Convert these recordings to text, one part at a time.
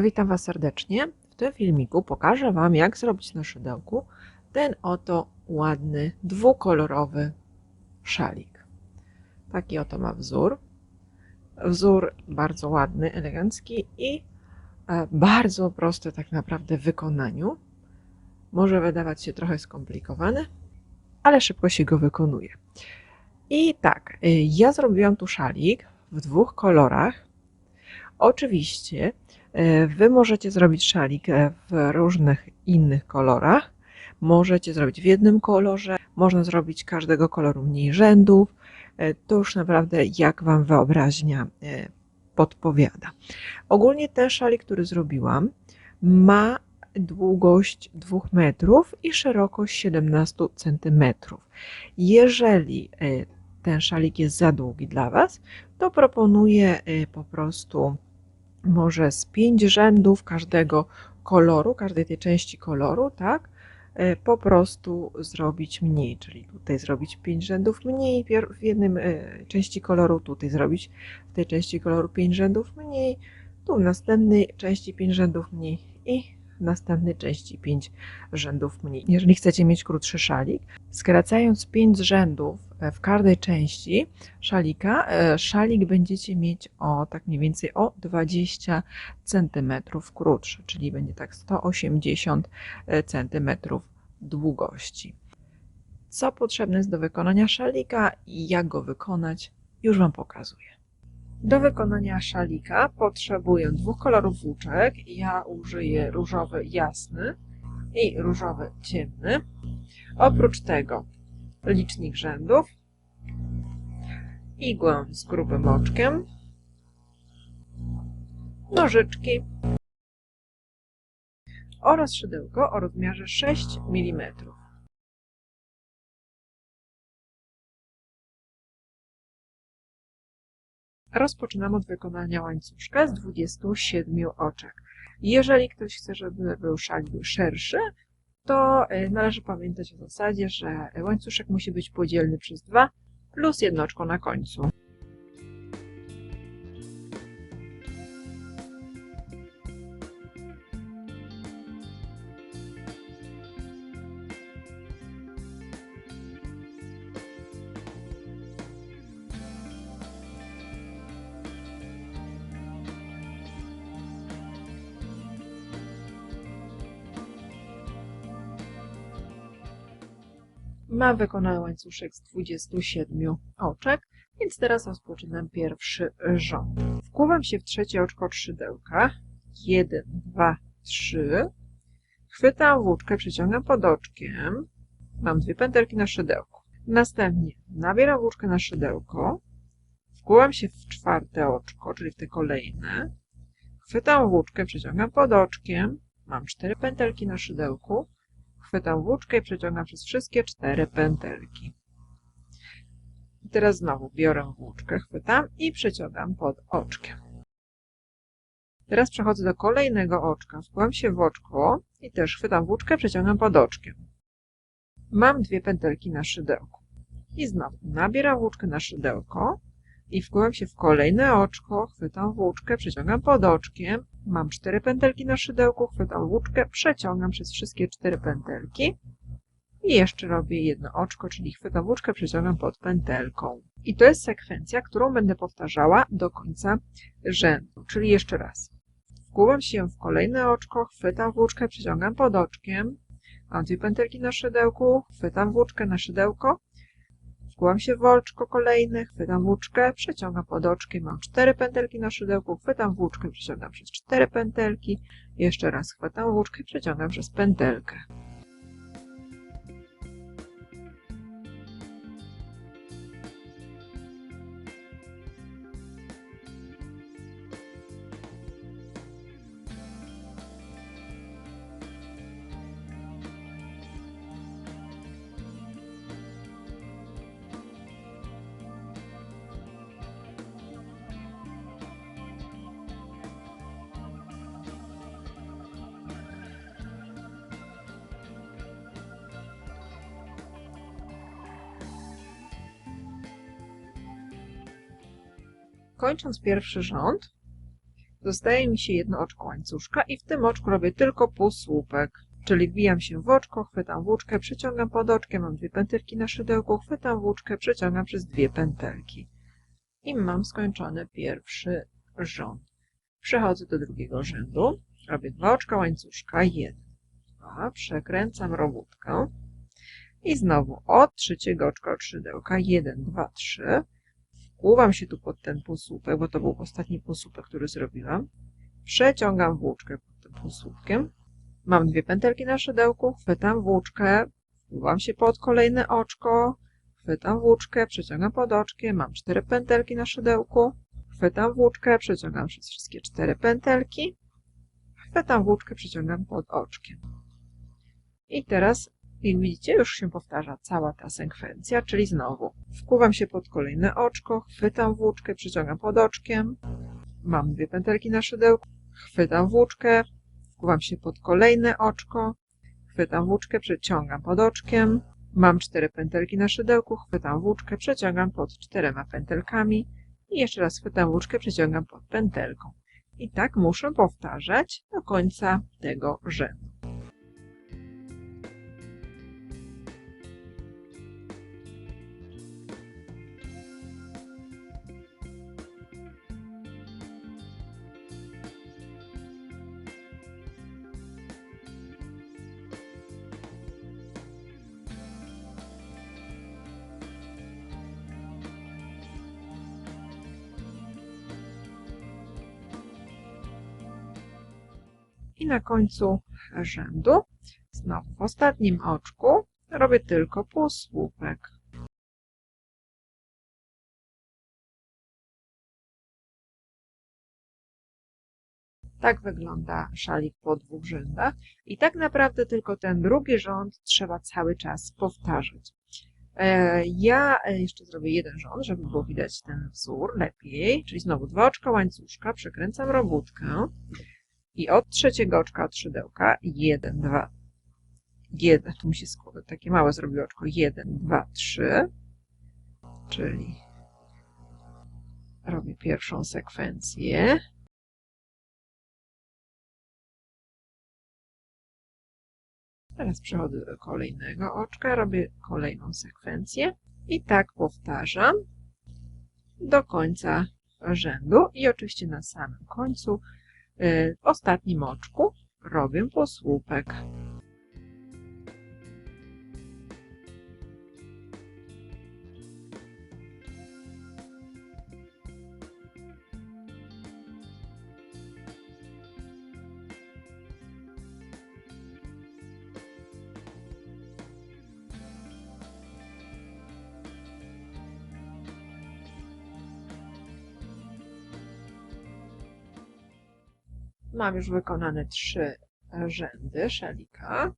Witam Was serdecznie. W tym filmiku pokażę Wam, jak zrobić na szydełku ten oto ładny, dwukolorowy szalik. Taki oto ma wzór. Wzór bardzo ładny, elegancki i e, bardzo prosty tak naprawdę w wykonaniu. Może wydawać się trochę skomplikowany, ale szybko się go wykonuje. I tak, y, ja zrobiłam tu szalik w dwóch kolorach. Oczywiście e, Wy możecie zrobić szalik e, w różnych innych kolorach. Możecie zrobić w jednym kolorze, można zrobić każdego koloru mniej rzędów. E, To już naprawdę jak Wam wyobraźnia podpowiada. Ogólnie ten szalik, który zrobiłam, ma długość 2 metrów i szerokość 17 centymetrów. Jeżeli ten szalik jest za długi dla Was, to proponuję po prostu może z pięć rzędów każdego koloru, każdej tej części koloru, tak? Po prostu zrobić mniej, czyli tutaj zrobić pięć rzędów mniej w jednym części koloru, tutaj zrobić w tej części koloru pięć rzędów mniej, tu w następnej części pięć rzędów mniej i następnej części 5 rzędów mniej. Jeżeli chcecie mieć krótszy szalik, skracając 5 rzędów w każdej części szalika, szalik będziecie mieć o tak mniej więcej o 20 cm krótszy, czyli będzie tak 180 cm długości. Co potrzebne jest do wykonania szalika i jak go wykonać, już Wam pokazuję. Do wykonania szalika potrzebuję dwóch kolorów włóczek. Ja użyję różowy jasny i różowy ciemny. Oprócz tego licznik rzędów, igłę z grubym oczkiem, nożyczki oraz szydełko o rozmiarze 6 mm. Rozpoczynam od wykonania łańcuszka z 27 oczek. Jeżeli ktoś chce, żeby był szalik szerszy, to e, należy pamiętać o zasadzie, że łańcuszek musi być podzielny przez 2 plus jedno oczko na końcu. Mam wykonany łańcuszek z 27 oczek, więc teraz rozpoczynam pierwszy rząd. Wkładam się w trzecie oczko szydełka. 1, 2, 3. Chwytam włóczkę, przeciągam pod oczkiem. Mam dwie pętelki na szydełku. Następnie nabieram włóczkę na szydełko. Wkładam się w czwarte oczko, czyli w te kolejne. Chwytam włóczkę, przeciągam pod oczkiem. Mam cztery pętelki na szydełku chwytam włóczkę i przeciągam przez wszystkie cztery pętelki. I teraz znowu biorę włóczkę, chwytam i przeciągam pod oczkiem. Teraz przechodzę do kolejnego oczka, wkładam się w oczko i też chwytam włóczkę, przeciągam pod oczkiem. Mam dwie pętelki na szydełku. I znowu nabieram włóczkę na szydełko i wkładam się w kolejne oczko, chwytam włóczkę, przeciągam pod oczkiem, mam cztery pętelki na szydełku, chwytam włóczkę, przeciągam przez wszystkie cztery pętelki. I jeszcze robię jedno oczko, czyli chwytam włóczkę, przeciągam pod pętelką. I to jest sekwencja, którą będę powtarzała do końca rzędu, czyli jeszcze raz. Wkładam się w kolejne oczko, chwytam włóczkę, przeciągam pod oczkiem, mam dwie pętelki na szydełku, chwytam włóczkę na szydełko, Wkładam się w oczko kolejne, chwytam włóczkę, przeciągam pod oczkiem, mam cztery pętelki na szydełku, chwytam włóczkę, przeciągam przez cztery pętelki, jeszcze raz chwytam włóczkę, przeciągam przez pętelkę. Kończąc pierwszy rząd, Zostaje mi się jedno oczko łańcuszka i w tym oczku robię tylko półsłupek. Czyli wbijam się w oczko, chwytam włóczkę, przeciągam pod oczkiem, mam dwie pętelki na szydełku, chwytam włóczkę, przeciągam przez dwie pętelki. I mam skończony pierwszy rząd. Przechodzę do drugiego rzędu, robię dwa oczka łańcuszka, jeden, dwa, przekręcam robótkę i znowu od trzeciego oczka od szydełka, jeden, dwa, trzy, wkłuwam się tu pod ten półsłupek, bo to był ostatni półsłupek, który zrobiłam, przeciągam włóczkę pod tym półsłupkiem, mam dwie pętelki na szydełku, chwytam włóczkę, wkłuwam się pod kolejne oczko, chwytam włóczkę, przeciągam pod oczkiem, mam cztery pętelki na szydełku, chwytam włóczkę, przeciągam przez wszystkie cztery pętelki, chwytam włóczkę, przeciągam pod oczkiem. I teraz, jak widzicie, już się powtarza cała ta sekwencja, czyli znowu wkuwam się pod kolejne oczko, chwytam włóczkę, przeciągam pod oczkiem, mam dwie pętelki na szydełku, chwytam włóczkę, wkuwam się pod kolejne oczko, chwytam włóczkę, przeciągam pod oczkiem, mam cztery pętelki na szydełku, chwytam włóczkę, przeciągam pod czterema pętelkami i jeszcze raz chwytam włóczkę, przeciągam pod pętelką. I tak muszę powtarzać do końca tego rzędu. I na końcu rzędu, znowu w ostatnim oczku, robię tylko półsłupek. Tak wygląda szalik po dwóch rzędach i tak naprawdę tylko ten drugi rząd trzeba cały czas powtarzać. E, Ja jeszcze zrobię jeden rząd, żeby było widać ten wzór lepiej, czyli znowu dwa oczka łańcuszka, przekręcam robótkę, i od trzeciego oczka od szydełka 1, 2, 1, tu mi się składa, takie małe zrobiło oczko, 1, 2, 3, czyli robię pierwszą sekwencję. Teraz przechodzę do kolejnego oczka, robię kolejną sekwencję. I tak powtarzam do końca rzędu i oczywiście na samym końcu w ostatnim oczku robię półsłupek. Mam już wykonane trzy rzędy szalika.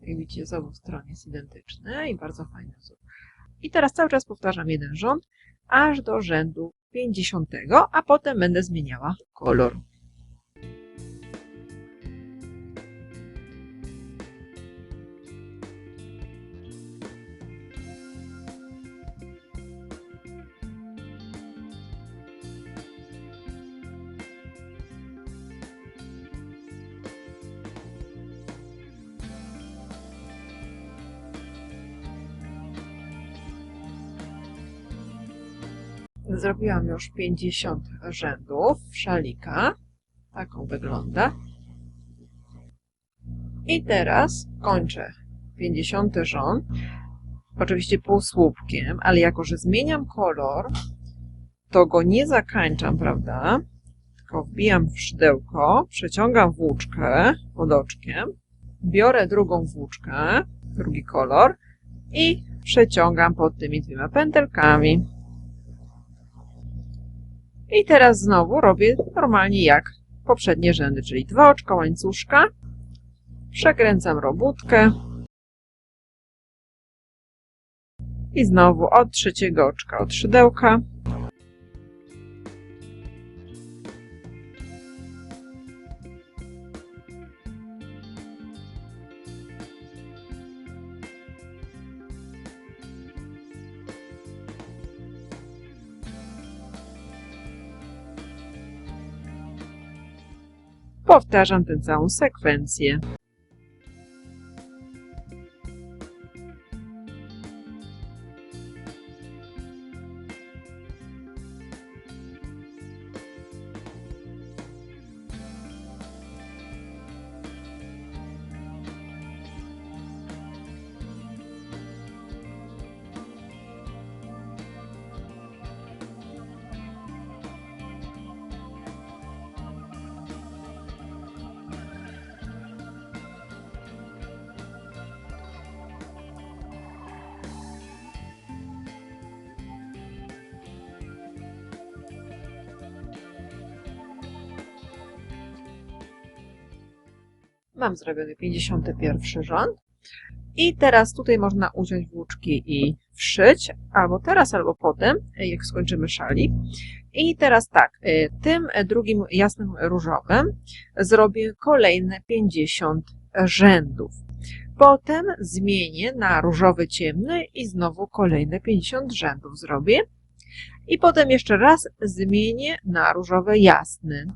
Jak widzicie, z obu stron jest identyczny i bardzo fajny wzór. I teraz cały czas powtarzam jeden rząd, aż do rzędu 50, a potem będę zmieniała kolor. Zrobiłam już 50 rzędów szalika. Taką wygląda. I teraz kończę 50 rząd. Oczywiście półsłupkiem, ale jako, że zmieniam kolor, to go nie zakańczam, prawda? Tylko wbijam w szydełko, przeciągam włóczkę pod oczkiem, biorę drugą włóczkę, drugi kolor i przeciągam pod tymi dwiema pętelkami. I teraz znowu robię normalnie jak poprzednie rzędy, czyli dwa oczka łańcuszka, przekręcam robótkę. I znowu od trzeciego oczka od szydełka powtarzam tę całą sekwencję. Mam zrobiony 51 rząd. I teraz tutaj można uciąć włóczki i wszyć, albo teraz, albo potem, jak skończymy szalik. I teraz tak, y, tym drugim jasnym różowym zrobię kolejne 50 rzędów. Potem zmienię na różowy ciemny i znowu kolejne 50 rzędów zrobię. I potem jeszcze raz zmienię na różowy jasny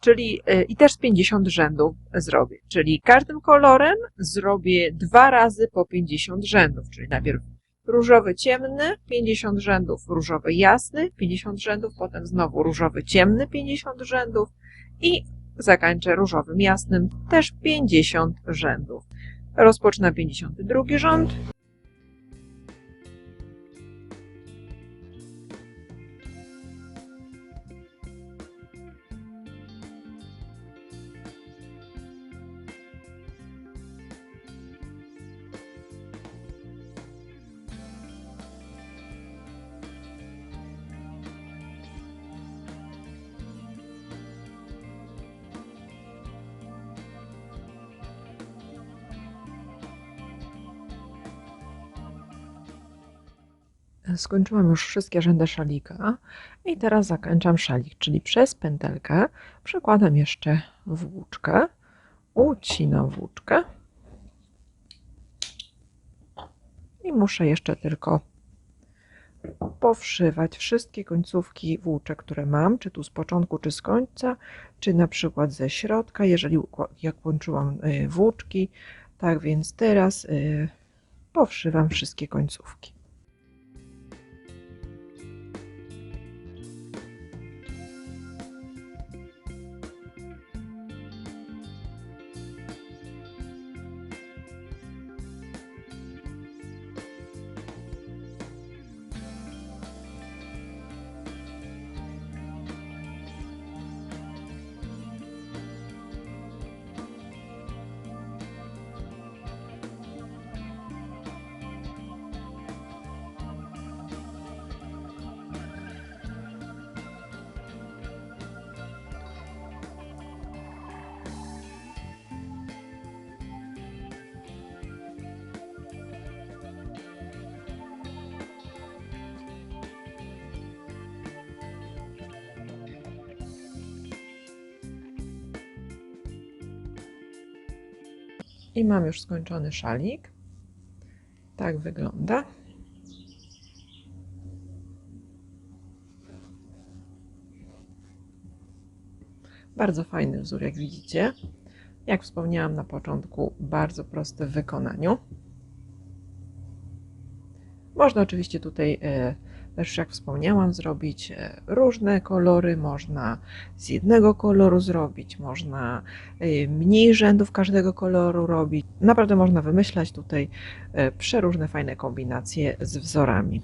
czyli y, i też 50 rzędów zrobię. Czyli każdym kolorem zrobię dwa razy po 50 rzędów, czyli najpierw różowy ciemny, 50 rzędów, różowy jasny, 50 rzędów, potem znowu różowy ciemny, 50 rzędów i zakończę różowym jasnym, też 50 rzędów. Rozpocznę 52 rząd. Skończyłam już wszystkie rzędy szalika i teraz zakończam szalik, czyli przez pętelkę przekładam jeszcze włóczkę, ucinam włóczkę i muszę jeszcze tylko powszywać wszystkie końcówki włóczek, które mam, czy tu z początku, czy z końca, czy na przykład ze środka, jeżeli jak łączyłam y, włóczki. Tak więc teraz y, powszywam wszystkie końcówki. I mam już skończony szalik. Tak wygląda. Bardzo fajny wzór, jak widzicie. Jak wspomniałam na początku, bardzo prosty w wykonaniu. Można oczywiście tutaj e, też jak wspomniałam, zrobić e, różne kolory, można z jednego koloru zrobić, można e, mniej rzędów każdego koloru robić. Naprawdę można wymyślać tutaj e, przeróżne fajne kombinacje z wzorami.